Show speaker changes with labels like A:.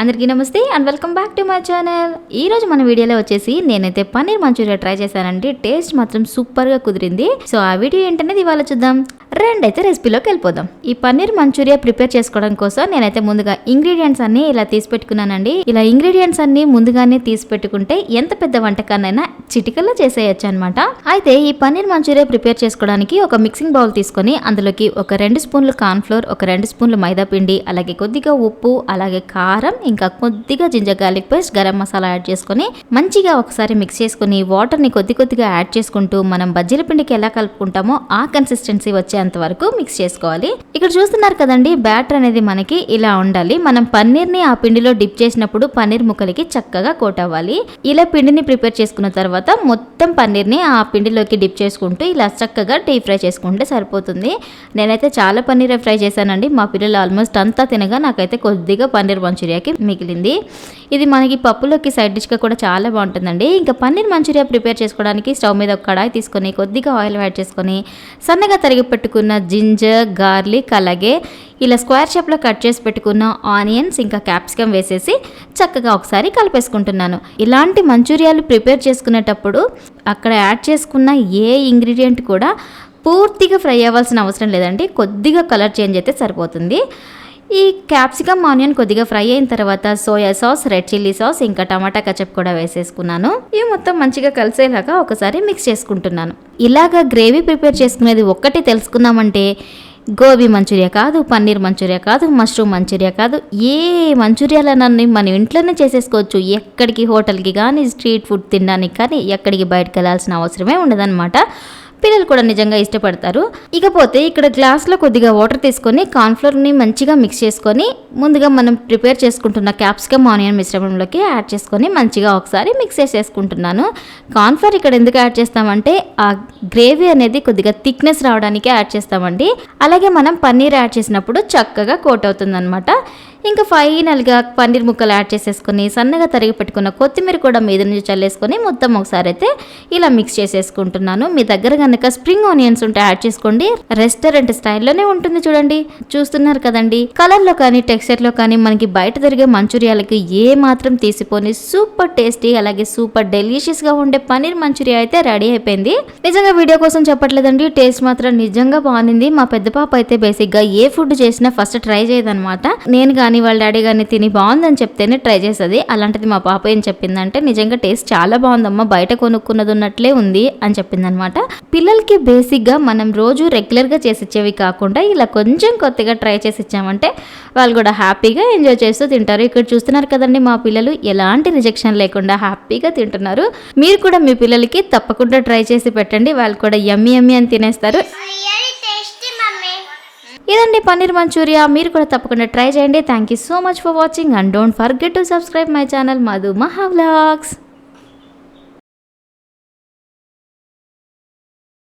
A: అందరికీ నమస్తే and welcome back to my channel. ఈ రోజు మన వీడియోలో వచ్చేసి నేనైతే పన్నీర్ మంచూరియా ట్రై చేశానండి. టేస్ట్ మాత్రం సూపర్గా కుదిరింది. సో ఆ వీడియో ఏంటనేది ఇవాళ చూద్దాం. రెండైతే రెసిపీలోకి వెళ్ళిపోదాం. ఈ పన్నీర్ మంచూరియా ప్రిపేర్ చేసుకోవడం కోసం నేనైతే ముందుగా ఇంగ్రీడియంట్స్ అన్ని ఇలా తీసి పెట్టుకున్నానండి. ఇలా ఇంగ్రీడియంట్స్ అన్ని ముందుగానే తీసి పెట్టుకుంటే ఎంత పెద్ద వంటకాన్నైనా చిటికల్లో చేసేయచ్చు అనమాట అయితే ఈ పన్నీర్ మంచూరియా ప్రిపేర్ చేసుకోవడానికి ఒక మిక్సింగ్ బౌల్ తీసుకొని అందులోకి ఒక రెండు స్పూన్లు కార్న్ఫ్లోర్ ఒక రెండు స్పూన్లు మైదా పిండి అలాగే కొద్దిగా ఉప్పు అలాగే కారం ఇంకా కొద్దిగా ginger garlic paste garam masala add చేసుకొని మంచిగా ఒకసారి మిక్స్ చేసుకొని వాటర్ని కొద్ది కొద్దిగా యాడ్ చేసుకుంటూ మనం బజ్జీల పిండికి ఎలా కలుపుకుంటామో ఆ కన్సిస్టెన్సీ వచ్చేంత వరకు మిక్స్ చేసుకోవాలి. ఇక్కడ చూస్తున్నారు కదండి బ్యాటర్ అనేది మనకి ఇలా ఉండాలి. మనం పన్నీర్ని ఆ పిండిలో డిప్ చేసినప్పుడు పన్నీర్ ముక్కలకి చక్కగా కోట్ అవ్వాలి. ఇలా పిండిని ప్రిపేర్ చేసుకున్న తర్వాత మొత్తం పన్నీర్ని ఆ పిండిలోకి డిప్ చేసుకుంటూ ఇలా చక్కగా డీప్ ఫ్రై చేసుకుంటే సరిపోతుంది. నేనైతే చాలా పన్నీర్ ఫ్రై చేశానండి. మా పిల్లలు ఆల్మోస్ట్ అంతా తినగా నాకైతే కొద్దిగా పన్నీర్ మంచూరియాకి మిగిలింది. ఇది మనకి పప్పులోకి సైడ్ డిష్గా కూడా చాలా బాగుంటుందండి. ఇంకా పన్నీర్ మంచూరియా ప్రిపేర్ చేసుకోవడానికి స్టవ్ మీద ఒక కడాయి తీసుకొని కొద్దిగా ఆయిల్ యాడ్ చేసుకొని సన్నగా తరిగి పెట్టుకున్న జింజర్ గార్లిక్ అలాగే ఇలా స్క్వేర్ షేప్లో కట్ చేసి పెట్టుకున్న ఆనియన్స్ ఇంకా క్యాప్సికమ్ వేసేసి చక్కగా ఒకసారి కలిపేసుకుంటున్నాను. ఇలాంటి మంచూరియాలు ప్రిపేర్ చేసుకునేటప్పుడు అక్కడ యాడ్ చేసుకున్న ఏ ఇంగ్రీడియంట్ కూడా పూర్తిగా ఫ్రై అవ్వాల్సిన అవసరం లేదండి. కొద్దిగా కలర్ చేంజ్ అయితే సరిపోతుంది. ఈ క్యాప్సికమ్ ఆనియన్ కొద్దిగా ఫ్రై అయిన తర్వాత soya sauce red chilli sauce ఇంకా టమాటా కచప్ కూడా వేసేసుకున్నాను. ఇవి మొత్తం మంచిగా కలిసేలాగా ఒకసారి మిక్స్ చేసుకుంటున్నాను. ఇలాగా గ్రేవీ ప్రిపేర్ చేసుకునేది ఒక్కటి తెలుసుకుందామంటే గోబీ మంచూరియా కాదు పన్నీర్ మంచూరియా కాదు మష్రూమ్ మంచూరియా కాదు ఏ మంచూరియాలన్నీ మనం ఇంట్లోనే చేసేసుకోవచ్చు. ఎక్కడికి హోటల్కి కానీ స్ట్రీట్ ఫుడ్ తినడానికి కానీ ఎక్కడికి బయటకు వెళ్ళాల్సిన అవసరమే ఉండదన్నమాట. పిల్లలు కూడా నిజంగా ఇష్టపడతారు. ఇకపోతే ఇక్కడ గ్లాస్లో కొద్దిగా వాటర్ తీసుకొని కార్న్ఫ్లోర్ని మంచిగా మిక్స్ చేసుకొని ముందుగా మనం ప్రిపేర్ చేసుకుంటున్న క్యాప్సికమ్ ఆనియన్ మిశ్రమంలోకి యాడ్ చేసుకొని మంచిగా ఒకసారి మిక్స్ చేసేసుకుంటున్నాను. కార్న్ఫ్లోర్ ఇక్కడ ఎందుకు యాడ్ చేస్తామంటే ఆ గ్రేవీ అనేది కొద్దిగా థిక్నెస్ రావడానికి యాడ్ చేస్తామండి. అలాగే మనం పన్నీర్ యాడ్ చేసినప్పుడు చక్కగా కోట్ అవుతుందన్నమాట. ఇంకా ఫైనల్గా పన్నీర్ ముక్కలు యాడ్ చేసేసుకొని సన్నగా తరిగి పెట్టుకున్న కొత్తిమీర కూడా మీద నుంచి చల్లేసుకొని మొత్తం ఒకసారి అయితే ఇలా మిక్స్ చేసేసుకుంటున్నాను. మీ దగ్గర కనుక స్ప్రింగ్ ఆనియన్స్ ఉంటే యాడ్ చేసుకోండి. రెస్టారెంట్ స్టైల్లోనే ఉంటుంది చూడండి. చూస్తున్నారు కదండి. కలర్లో కానీ టెక్స్చర్లో కానీ మనకి బయట దొరికే మంచూరియాలకు ఏ మాత్రం తీసిపోని సూపర్ టేస్టీ అలాగే సూపర్ డెలిషియస్గా ఉండే పన్నీర్ మంచూరియా అయితే రెడీ అయిపోయింది. నిజంగా వీడియో కోసం చెప్పట్లేదండి. టేస్ట్ మాత్రం నిజంగా బాగుంది. మా పెద్ద పాప అయితే బేసిక్గా ఏ ఫుడ్ చేసినా ఫస్ట్ ట్రై చేయదనమాట నేను కానీ వాళ్ళ డాడీ కానీ తిని బాగుందని చెప్తేనే ట్రై చేసేది అలాంటిది మా పాప ఏం చెప్పిందంటే నిజంగా టేస్ట్ చాలా బాగుందమ్మా బయట కొనుక్కున్నది ఉన్నట్లే ఉంది అని చెప్పిందనమాట. పిల్లలకి బేసిక్గా మనం రోజు రెగ్యులర్గా చేసి ఇచ్చేవి కాకుండా ఇలా కొంచెం కొత్తగా ట్రై చేసి ఇచ్చామంటే వాళ్ళు కూడా హ్యాపీగా ఎంజాయ్ చేస్తూ తింటారు. ఇక్కడ చూస్తున్నారు కదండి మా పిల్లలు ఎలాంటి రిజెక్షన్ లేకుండా హ్యాపీగా తింటున్నారు. మీరు కూడా మీ పిల్లలకి తప్పకుండా ట్రై చేసి పెట్టండి. వాళ్ళు కూడా యమ్మి యమ్మి అని తినేస్తారు. ఇదండి పన్నీర్ మంచూరియా. మీరు కూడా తప్పకుండా ట్రై చేయండి. Thank you so much for watching and don't forget to subscribe my channel Madhu Maha vlogs